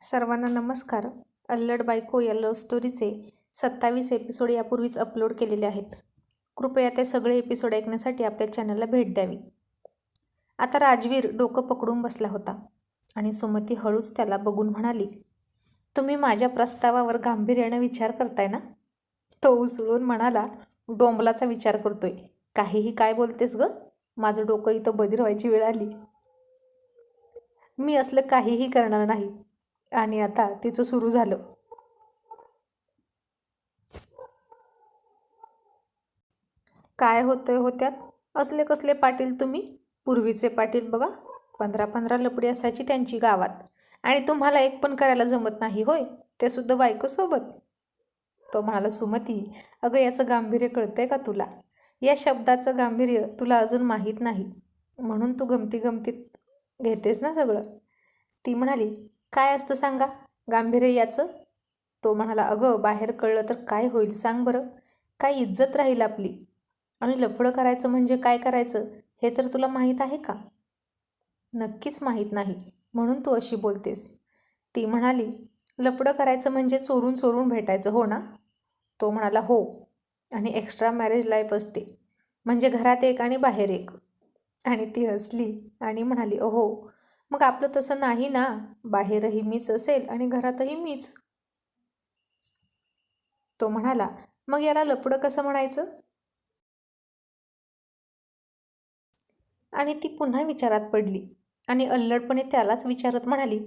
सर्वांना नमस्कार. अल्लड बायको या लव्ह स्टोरीचे सत्तावीस एपिसोड यापूर्वीच अपलोड केलेले आहेत. कृपया ते सगळे एपिसोड ऐकण्यासाठी आपल्या चॅनलला भेट द्यावी. आता राजवीर डोकं पकडून बसला होता आणि सुमती हळूच त्याला बघून म्हणाली तुम्ही माझ्या प्रस्तावावर गांभीर्यानं विचार करताय ना? तो उसळून म्हणाला डोंबलाचा विचार करतोय. काहीही काय बोलतेस ग? माझं डोकं इथं बधीर व्हायची वेळ आली. मी असलं काहीही करणार नाही. आणि आता तिचं सुरू झालं. काय होतंय होत्यात असले कसले पाटील तुम्ही? पूर्वीचे पाटील बघा पंधरा पंधरा लपडी असायची त्यांची गावात. आणि तुम्हाला एक पण करायला जमत नाही होय ते सुद्धा बायकोसोबत. तो म्हणाला सुमती अगं याचं गांभीर्य कळतंय का तुला? या शब्दाचं गांभीर्य तुला अजून माहीत नाही. म्हणून तू गमती गमतीत घेतेस ना सगळं. ती म्हणाली काय असतं सांगा? गांभीर्य याचं? तो म्हणाला अगं बाहेर कळलं तर काय होईल सांग बरं. काय इज्जत राहील आपली? आणि लफडं करायचं म्हणजे काय करायचं? हे तर तुला माहीत आहे का? नक्कीच माहीत नाही म्हणून तू अशी बोलतेस. ती म्हणाली लपडं करायचं म्हणजे चोरून चोरून भेटायचं हो ना? तो म्हणाला हो. आणि एक्स्ट्रा मॅरेज लाईफ असते. म्हणजे घरात एक आणि बाहेर एक. आणि ती हसली आणि म्हणाली अहो मग आपलं तसं नाही ना? बाहेरही मीच असेल आणि घरातही मीच. तो म्हणाला मग याला लपडं कसं म्हणायचं? आणि ती पुन्हा विचारात पडली आणि अल्लडपणे त्यालाच विचारत म्हणाली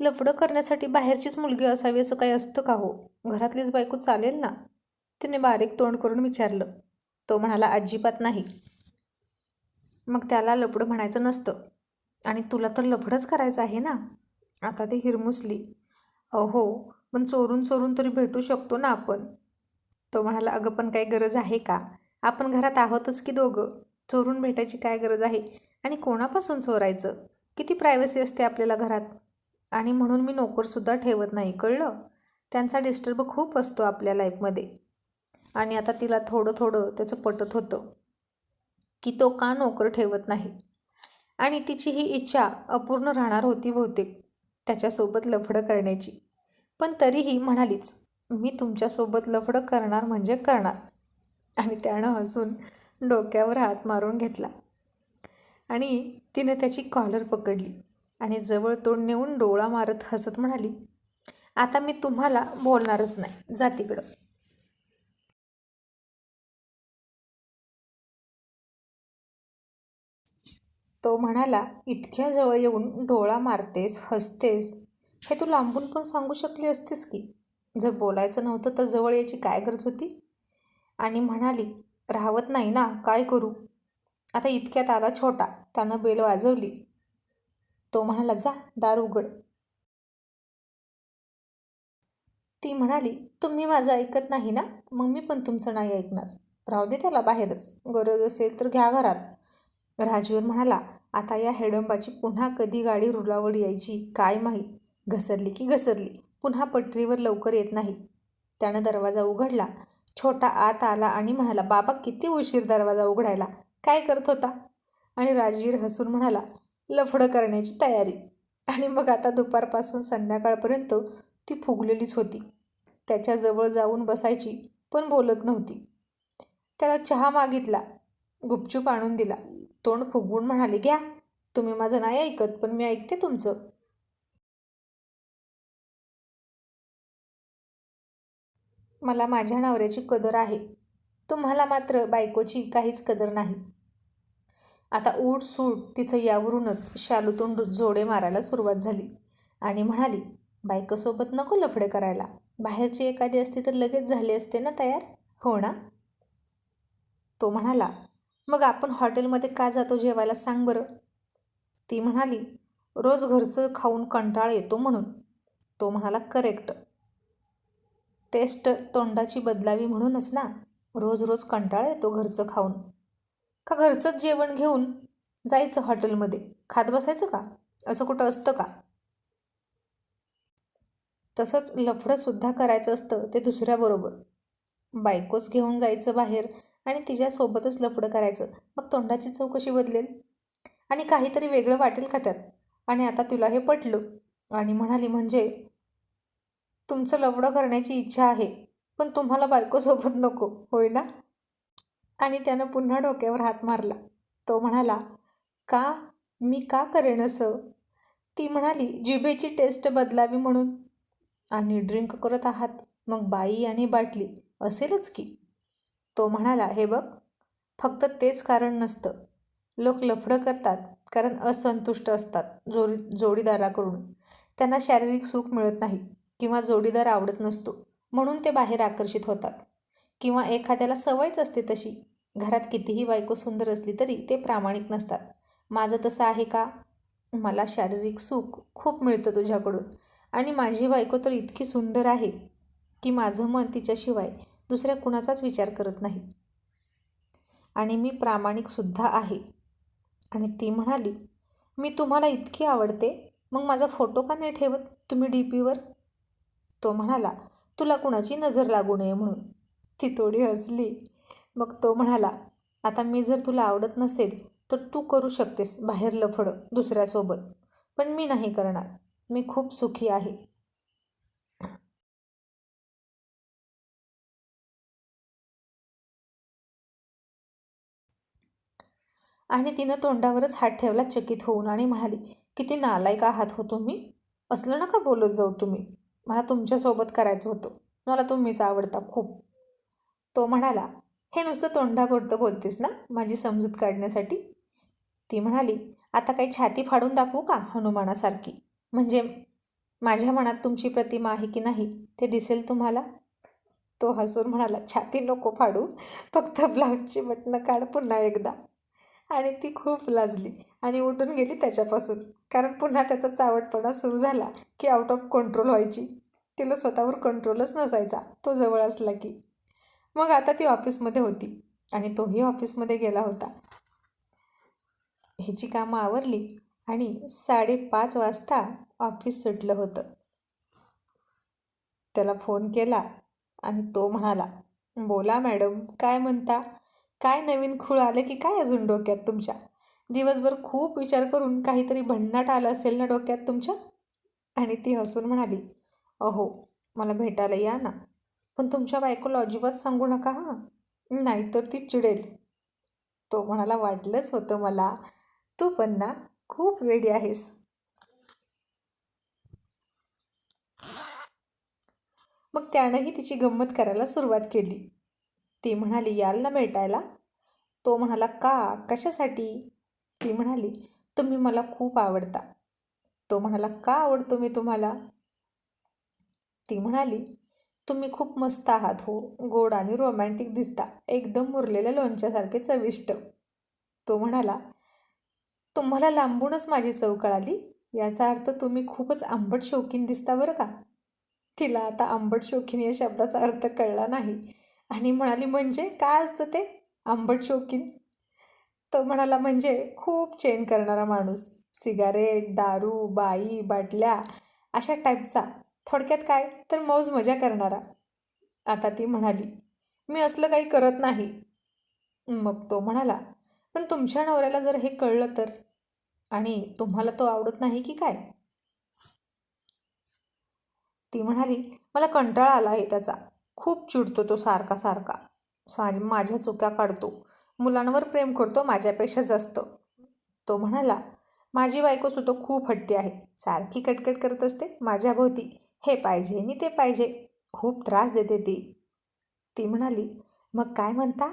लपडं करण्यासाठी बाहेरचीच मुलगी असावी असं काही असतं का हो? घरातलीच बायको चालेल ना? तिने बारीक तोंड करून विचारलं. तो म्हणाला अजिबात नाही. मग त्याला लपडं म्हणायचं नसतं. आणि तुला तर लफडंच करायचं आहे ना? आता ती हिरमुसली. अहो पण चोरून चोरून तरी भेटू शकतो ना आपण? तो म्हणाला अगं पण काही गरज आहे का? आपण घरात आहोतच की दोघं? चोरून भेटायची काय गरज आहे? आणि कोणापासून चोरायचं? किती प्रायव्हसी असते आपल्याला घरात? आणि म्हणून मी नोकरसुद्धा ठेवत नाही कळलं? त्यांचा डिस्टर्ब खूप असतो आपल्या लाईफमध्ये आणि आता तिला थोडं थोडं त्याचं पटत होतं. की तो का नोकर ठेवत नाही? आणि तिची ही इच्छा अपूर्ण राहणार होती बहुतेक त्याच्यासोबत लफडं करण्याची. पण तरीही म्हणालीच मी तुमच्यासोबत लफडं करणार म्हणजे करणार. आणि त्यानं हसून डोक्यावर हात मारून घेतला. आणि तिनं त्याची कॉलर पकडली आणि जवळ तोंड नेऊन डोळा मारत हसत म्हणाली आता मी तुम्हाला बोलणारच नाही. जा तिकडं. तो म्हणाला इतक्या जवळ येऊन डोळा मारतेस हसतेस. हे तू लांबून पण सांगू शकली असतेस की? जर बोलायचं नव्हतं तर जवळ याची काय गरज होती? आणि म्हणाली राहवत नाही ना काय करू? आता इतक्यात आला छोटा त्यानं बेल वाजवली. तो म्हणाला जा दार उघड. ती म्हणाली तुम्ही माझं ऐकत नाही ना? मग मी पण तुमचं नाही ऐकणार. राहू दे त्याला बाहेरच. गरज असेल तर घ्या घरात. राजवीर म्हणाला आता या हेडंबाची पुन्हा कधी गाडी रुलावर यायची? काय माहीत? घसरली की घसरली. पुन्हा पटरीवर लवकर येत नाही. त्यानं दरवाजा उघडला. छोटा आत आला आणि म्हणाला बाबा किती उशीर दरवाजा उघडायला? काय करत होता? आणि राजवीर हसून म्हणाला लफडं करण्याची तयारी. आणि मग आता दुपारपासून संध्याकाळपर्यंत ती फुगलेलीच होती. त्याच्याजवळ जाऊन बसायची पण बोलत नव्हती. त्याला चहा मागितला गुपचूप आणून दिला. तोंड फुगवून म्हणाले घ्या. तुम्ही माझं नाही ऐकत पण मी ऐकते तुमचं. मला माझ्या नवऱ्याची कदर आहे. तुम्हाला मात्र बायकोची काहीच कदर नाही. आता ऊट सूट तिचं यावरूनच शालूतून जोडे मारायला सुरुवात झाली आणि म्हणाली बायकोसोबत नको लफडे करायला. बाहेरची एखादी असती तर लगेच झाले असते ना तयार? हो ना? तो म्हणाला मग आपण हॉटेलमध्ये का जातो जेवायला सांग बरं. ती म्हणाली रोज घरचं खाऊन कंटाळ येतो म्हणून. तो म्हणाला करेक्ट टेस्ट तोंडाची बदलावी म्हणूनच ना रोज रोज कंटाळा येतो घरचं खाऊन. का घरचंच जेवण घेऊन जायचं हॉटेलमध्ये? खात बसायचं का? असं कुठं असतं का? तसंच लफडंसुद्धा करायचं असतं ते दुसऱ्याबरोबर. बायकोच घेऊन जायचं बाहेर आणि तिच्यासोबतच लफडं करायचं. मग तोंडाची चव कशी बदलेल? आणि काहीतरी वेगळं वाटेल का त्यात? आणि आता तुला हे पटलं. आणि म्हणाली म्हणजे? तुमचं लवडं करण्याची इच्छा आहे पण तुम्हाला बायकोसोबत नको होय ना? आणि त्यानं पुन्हा डोक्यावर हात मारला. तो म्हणाला का? मी का करेन असं? ती म्हणाली जिभेची टेस्ट बदलावी म्हणून. आणि ड्रिंक करत आहात. मग बाई आणि बाटली असेलच की? तो म्हणाला हे बघ फक्त तेच कारण नसतं. लोक लफडं करतात कारण असंतुष्ट असतात जोडी जोडीदाराकडून. त्यांना शारीरिक सुख मिळत नाही किंवा जोडीदार आवडत नसतो म्हणून ते बाहेर आकर्षित होतात. किंवा एखाद्याला सवयच असते तशी. घरात कितीही बायको सुंदर असली तरी ते प्रामाणिक नसतात. माझं तसं आहे का? मला शारीरिक सुख खूप मिळतं तुझ्याकडून. आणि माझी बायको तर इतकी सुंदर आहे की माझं मन तिच्याशिवाय दुसऱ्या कुणाचाच विचार करत नाही. आणि मी प्रामाणिकसुद्धा आहे. आणि ती म्हणाली मी तुम्हाला इतकी आवडते मग माझा फोटो का नाही ठेवत? तुम्ही डी पीवर तो म्हणाला तुला कुणाची नजर लागू नये म्हणून. ती थोडी हसली. मग तो म्हणाला आता मी जर तुला आवडत नसेल तर तू करू शकतेस बाहेर लफडं दुसऱ्यासोबत. पण मी नाही करणार. मी खूप सुखी आहे. आणि तिनं तोंडावरच हात ठेवला चकित होऊन आणि म्हणाली किती नालायक आहात हो तुम्ही? असलं नका बोलत जाऊ तुम्ही. मला तुमच्यासोबत करायचं होतं. मला तुम्हीच आवडता खूप. तो म्हणाला हे नुसतं तोंडापुरतं बोलतेस ना माझी समजूत काढण्यासाठी? ती म्हणाली आता काही छाती फाडून दाखवू का हनुमानासारखी? म्हणजे माझ्या मनात तुमची प्रतिमा आहे की नाही ते दिसेल तुम्हाला? तो हसून म्हणाला छाती नको फाडू. फक्त ब्लाऊजची बटणं काढ पुन्हा एकदा. आणि ती खूप लाजली आणि उठून गेली त्याच्यापासून. कारण पुन्हा त्याचा चावटपणा सुरू झाला की आउट ऑफ कंट्रोल व्हायची. तिला स्वतःवर कंट्रोलच नसायचा. तो जवळ असला की. मग आता ती ऑफिसमध्ये होती आणि तोही ऑफिसमध्ये गेला होता. हिची कामं आवरली आणि साडेपाच वाजता ऑफिस सुटलं होतं. त्याला फोन केला आणि तो म्हणाला बोला मॅडम काय म्हणता? काय नवीन खूळ आलं की काय अजून डोक्यात तुमच्या? दिवसभर खूप विचार करून काहीतरी भन्नाट आलं असेल ना डोक्यात तुमच्या? आणि ती हसून म्हणाली अहो मला भेटायला या ना. पण तुमच्या बायकोला अजिबात सांगू नका हां. नाहीतर ती चिडेल. तो म्हणाला वाटलंच होतं मला. तू पण ना खूप वेडी आहेस. मग त्यानंही तिची गंमत करायला सुरुवात केली. ती म्हणाली याल ना भेटायला? तो म्हणाला का? कशासाठी? ती म्हणाली तुम्ही मला खूप आवडता. तो म्हणाला का आवडतो मी तुम्हाला? ती म्हणाली तुम्ही खूप मस्त आहात हो गोड आणि रोमॅन्टिक दिसता एकदम मुरलेल्या लोणच्यासारखे चविष्ट. तो म्हणाला तुम्हाला लांबूनच माझी चव कळाली? याचा अर्थ तुम्ही खूपच आंबट शौकीन दिसता बरं का? तिला आता आंबट शौकीन या शब्दाचा अर्थ कळला नाही. आणि म्हणाली म्हणजे काय असतं ते? आंबट शौकीन? तो म्हणाला म्हणजे खूप चेन करणारा माणूस. सिगारेट दारू बाई बाटल्या अशा टाईपचा थोडक्यात काय? तर मौज मजा करणारा. आता ती म्हणाली मी असलं काही करत नाही. मग तो म्हणाला पण तुमच्या नवऱ्याला जर हे कळलं तर? आणि तुम्हाला तो आवडत नाही की काय? ती म्हणाली मला कंटाळा आला आहे त्याचा. खूप चिडतो तो सारखा सारखा. माझ माझ्या चुक्या काढतो. मुलांवर प्रेम करतो माझ्यापेक्षा जास्त. तो म्हणाला माझी बायको सुद्धा खूप हट्टी आहे. सारखी कटकट करत असते. माझ्याभोवती हे पाहिजे नि ते पाहिजे. खूप त्रास देते ती. ती म्हणाली मग काय म्हणता?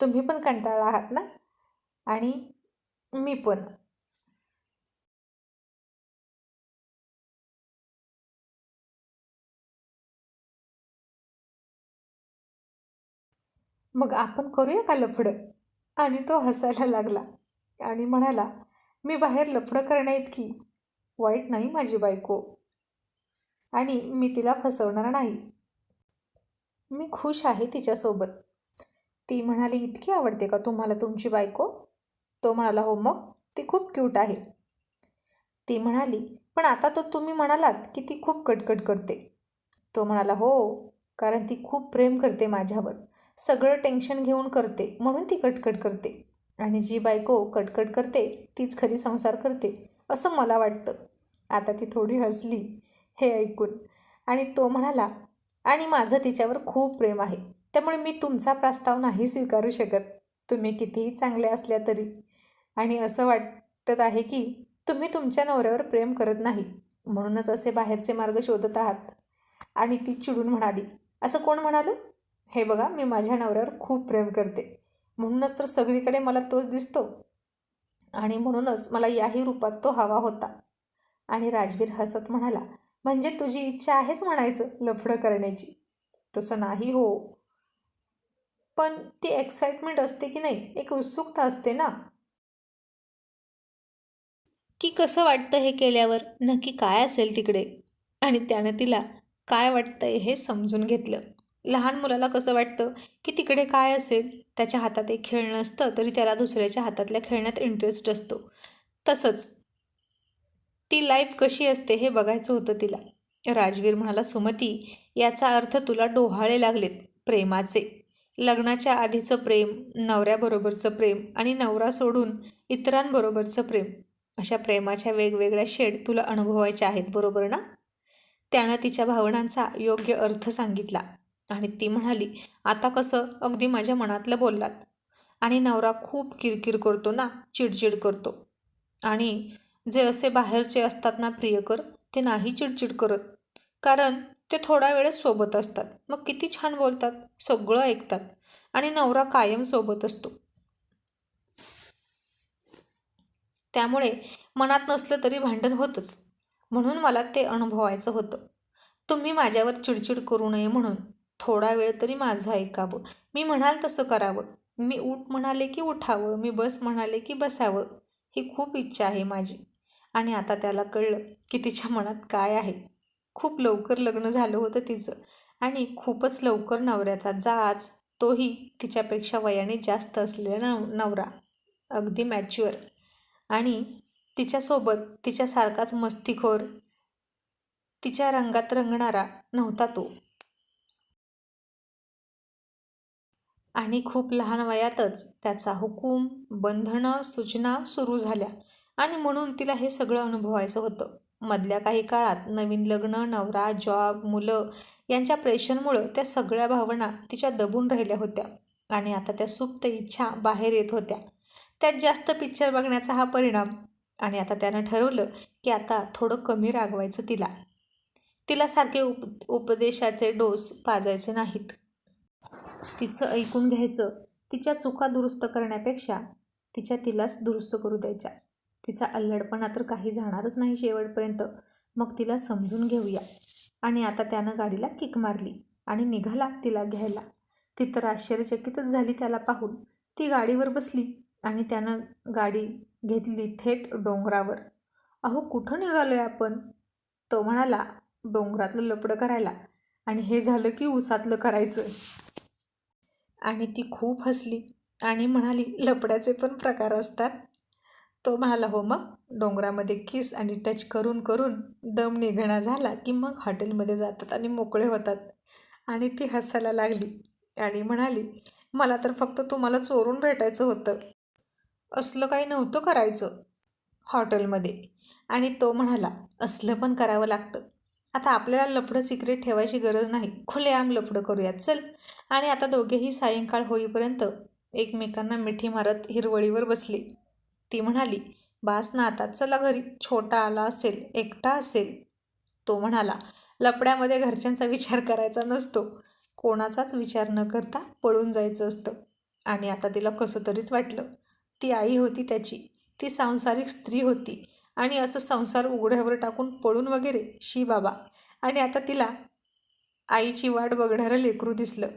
तुम्ही पण कंटाळा आहात ना? आणि मी पण. मग आपण करूया का लफडं? आणि तो हसायला लागला आणि म्हणाला मी बाहेर लफडं करण्याइतकी वाईट नाही माझी बायको. आणि मी तिला फसवणार नाही. मी खुश आहे तिच्यासोबत. ती म्हणाली इतकी आवडते का तुम्हाला तुमची बायको? तो म्हणाला हो मग ती खूप क्यूट आहे. ती म्हणाली पण आता तर तुम्ही म्हणालात की ती खूप कटकट करते. तो म्हणाला हो कारण ती खूप प्रेम करते माझ्यावर. सगळं टेन्शन घेऊन करते म्हणून ती कटकट करते. आणि जी बायको कटकट करते तीच खरी संसार करते असं मला वाटतं. आता ती थोडी हसली हे ऐकून. आणि तो म्हणाला आणि माझं तिच्यावर खूप प्रेम आहे. त्यामुळे मी तुमचा प्रस्ताव नाही स्वीकारू शकत. तुम्ही कितीही चांगले असल्या तरी. आणि असं वाटत आहे की तुम्ही तुमच्या नवऱ्यावर प्रेम करत नाही. म्हणूनच असे बाहेरचे मार्ग शोधत आहात. आणि ती चिडून म्हणाली असं कोण म्हणालं? हे बघा मी माझ्या नवऱ्यावर खूप प्रेम करते. म्हणूनच तर सगळीकडे मला तोच दिसतो. आणि म्हणूनच मला याही रूपात तो हवा होता. आणि राजवीर हसत म्हणाला म्हणजे तुझी इच्छा आहेच म्हणायचं लफडं करण्याची? तसं नाही हो. पण ती एक्साइटमेंट असते की नाही एक उत्सुकता असते ना. की कसं वाटतं हे केल्यावर? नक्की काय असेल तिकडे? आणि त्यानं तिला काय वाटतंय हे समजून घेतलं. लहान मुलाला कसं वाटतं की तिकडे काय असेल? त्याच्या हातात एक खेळणं असतं तरी त्याला दुसऱ्याच्या हातातल्या खेळण्यात इंटरेस्ट असतो. तसंच ती लाईफ कशी असते हे बघायचं होतं तिला. राजवीर म्हणाला सुमती याचा अर्थ तुला डोहाळे लागलेत प्रेमाचे. लग्नाच्या आधीचं प्रेम नवऱ्याबरोबरचं प्रेम आणि नवरा सोडून इतरांबरोबरचं प्रेम. अशा प्रेमाच्या वेगवेगळ्या शेड तुला अनुभवायच्या आहेत बरोबर ना? त्यानं तिच्या भावनांचा योग्य अर्थ सांगितला. आणि ती म्हणाली आता कसं? अगदी माझ्या मनातलं बोललात. आणि नवरा खूप किरकिर करतो ना चिडचिड करतो. आणि जे असे बाहेरचे असतात ना प्रियकर ते नाही चिडचिड करत. कारण ते थोडा वेळेस सोबत असतात. मग किती छान बोलतात सगळं ऐकतात. आणि नवरा कायम सोबत असतो. त्यामुळे मनात नसलं तरी भांडण होतंच. म्हणून मला ते अनुभवायचं होतं. तुम्ही माझ्यावर चिडचिड करू नये म्हणून. थोडा वेळ तरी माझं ऐकावं. मी म्हणाल तसं करावं. मी उठ म्हणाले की उठावं. मी बस म्हणाले की बसावं. ही खूप इच्छा आहे माझी. आणि आता त्याला कळलं की तिच्या मनात काय आहे. खूप लवकर लग्न झालं होतं तिचं. आणि खूपच लवकर नवऱ्याचा जाच तोही तिच्यापेक्षा वयाने जास्त असलेला नव नवरा. अगदी मॅच्युअर आणि तिच्यासोबत तिच्यासारखाच मस्तीखोर तिच्या रंगात रंगणारा नव्हता तो. आणि खूप लहान वयातच त्याचा हुकूम बंधनं सूचना सुरू झाल्या आणि म्हणून तिला हे सगळं अनुभवायचं होतं. मधल्या काही काळात नवीन लग्न नवरा जॉब मुलं यांच्या प्रेशरमुळं त्या सगळ्या भावना तिच्या दबून राहिल्या होत्या आणि आता त्या सुप्त इच्छा बाहेर येत होत्या. त्यात जास्त पिक्चर बघण्याचा हा परिणाम आणि आता त्यानं ठरवलं की आता थोडं कमी रागवायचं तिला. तिला सारखे उप उपदेशाचे डोस पाजायचे नाहीत. तिचं ऐकून घ्यायचं तिच्या चुका दुरुस्त करण्यापेक्षा तिच्या तिलाच दुरुस्त करू द्यायच्या. तिचा अल्लडपणा तर काही जाणारच नाही शेवटपर्यंत. मग तिला समजून घेऊया. आणि आता त्यानं गाडीला किक मारली आणि निघाला तिला घ्यायला. ती तर आश्चर्यचकितच झाली त्याला पाहून. ती गाडीवर बसली आणि त्यानं गाडी घेतली थेट डोंगरावर. अहो कुठं निघालो आहे आपण? तो म्हणाला डोंगरातलं लपडं करायला. आणि हे झालं की उसातलं करायचं. आणि ती खूप हसली आणि म्हणाली लपड्याचे पण प्रकार असतात. तो म्हणाला हो मग डोंगरामध्ये किस आणि टच करून करून दम निघणा झाला की मग हॉटेलमध्ये जातात आणि मोकळे होतात. आणि ती हसायला लागली आणि म्हणाली मला तर फक्त तुम्हाला चोरून भेटायचं होतं. असलं काही नव्हतं करायचं हॉटेलमध्ये. आणि तो म्हणाला असलं पण करावं लागतं. आता आपल्याला लफडं सिक्रेट ठेवायची गरज नाही. खुलेआम लफडं करूयात. चल. आणि आता दोघेही सायंकाळ होईपर्यंत एकमेकांना मिठी मारत हिरवळीवर बसली. ती म्हणाली बास ना आता चला घरी. छोटा आला असेल एकटा असेल. तो म्हणाला लपड्यामध्ये घरच्यांचा विचार करायचा नसतो. कोणाचाच विचार न करता पळून जायचं असतं. आणि आता तिला कसं तरीच वाटलं. ती आई होती त्याची. ती सांसारिक स्त्री होती. आणि असं संसार उघड्यावर टाकून पळून वगैरे शी बाबा. आणि आता तिला आईची वाट बघणारं लेकरू दिसलं.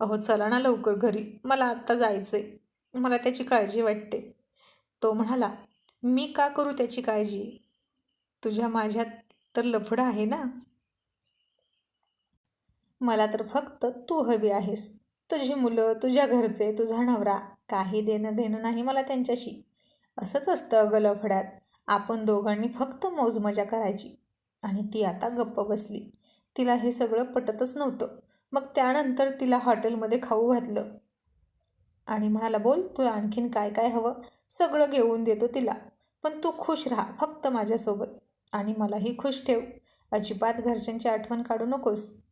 अहो चला ना लवकर घरी. मला आत्ता जायचं आहे मला त्याची काळजी वाटते. तो म्हणाला मी का करू त्याची काळजी? तुझ्या माझ्यात तर लफडं आहे ना? मला तर फक्त तू हवी आहेस. तुझी मुलं तुझ्या घरचे तुझा नवरा. काही देणं घेणं नाही मला त्यांच्याशी. असंच असतं अगं लफड्यात. आपण दोघांनी फक्त मौजमजा करायची. आणि ती आता गप्प बसली. तिला हे सगळं पटतच नव्हतं. मग त्यानंतर तिला हॉटेलमध्ये खाऊ घातलं. आणि म्हणाला बोल तुला आणखीन काय काय हवं? सगळं घेऊन देतो तिला. पण तू खुश राहा फक्त माझ्यासोबत. आणि मलाही खुश ठेव. अजिबात घरच्यांची आठवण काढू नकोस.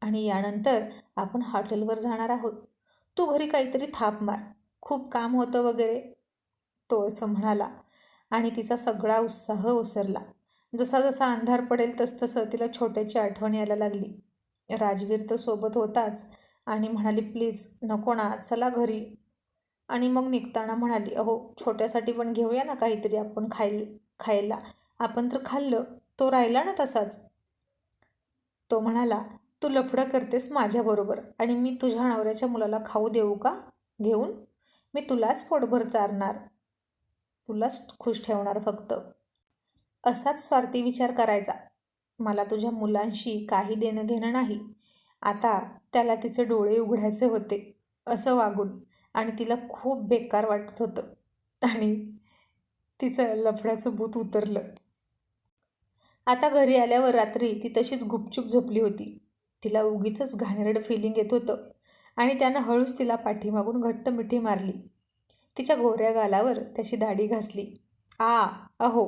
आणि यानंतर आपण हॉटेलवर जाणार आहोत. तू घरी काहीतरी थाप मार. खूप काम होतं वगैरे. तो असं म्हणाला. आणि तिचा सगळा उत्साह ओसरला. जसा जसा अंधार पडेल तसतसं तिला छोट्याची आठवण यायला लागली. राजवीर तर सोबत होताच आणि म्हणाली प्लीज नको ना चला घरी. आणि मग निघताना म्हणाली अहो छोट्यासाठी पण घेऊया ना काहीतरी आपण खाय खायला. आपण तर खाल्लं तो राहिला ना तसाच. तो म्हणाला तू लफडं करतेस माझ्याबरोबर आणि मी तुझ्या नवऱ्याच्या मुलाला खाऊ देऊ का? घेऊन? मी तुलाच पोटभर चारणार. तुलाच खुश ठेवणार फक्त. असाच स्वार्थी विचार करायचा. मला तुझ्या मुलांशी काही देणं घेणं नाही. आता त्याला तिचे डोळे उघडायचे होते असं वागून. आणि तिला खूप बेकार वाटत होतं. आणि तिचं लफड्याचं भूत उतरलं. आता घरी आल्यावर रात्री ती तशीच गुपचूप झोपली होती. तिला उगीच घाणेरडं फिलिंग येत होतं. आणि त्यानं हळूच तिला पाठीमागून घट्ट मिठी मारली. तिच्या गोऱ्या गालावर त्याची दाढी घासली. आ अहो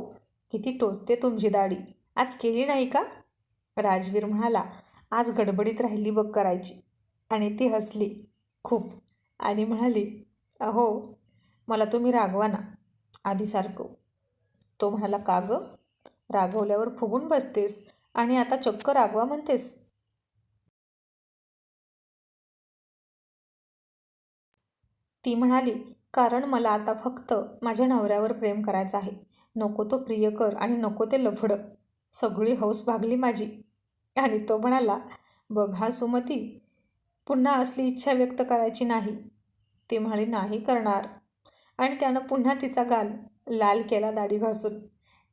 किती टोचते तुमची दाढी. आज केली नाही का? राजवीर म्हणाला. आज गडबडीत राहिली बघ करायची. आणि ती हसली. खूप. आणि म्हणाली अहो मला तुम्ही रागवा ना. आधीसारखं तो म्हणाला का गं? रागवल्यावर फुगून बसतेस आणि आता चक्क रागवा म्हणतेस. ती म्हणाली कारण मला आता फक्त माझ्या नवऱ्यावर प्रेम करायचं आहे. नको तो प्रियकर आणि नको ते लफडं. सगळी हौस भागली माझी. आणि तो म्हणाला बघ हा सुमती पुन्हा असली इच्छा व्यक्त करायची नाही ती म्हणाली नाही करणार आणि त्यानं पुन्हा तिचा गाल लाल केला दाढी घासून.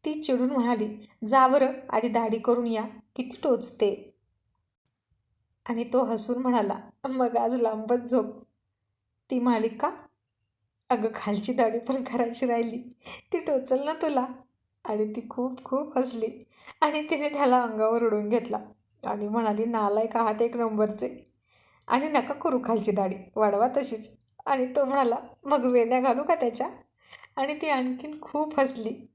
ती चिडून म्हणाली जा बरं आधी दाढी करून या. किती टोचते आणि तो हसून म्हणाला मग आज लांबच झोप ती म्हणाली का? अगं खालची दाढी पण करायची राहिली. ती टोचल ना तुला. आणि ती खूप खूप हसली. आणि तिने त्याला अंगावर उडून घेतला. आणि म्हणाली नालायक आहात एक नंबरचे. आणि नका करू खालची दाढी. वाढवा तशीच. आणि तो म्हणाला मग वेण्या घालू का त्याच्या? आणि ती आणखीन खूप हसली.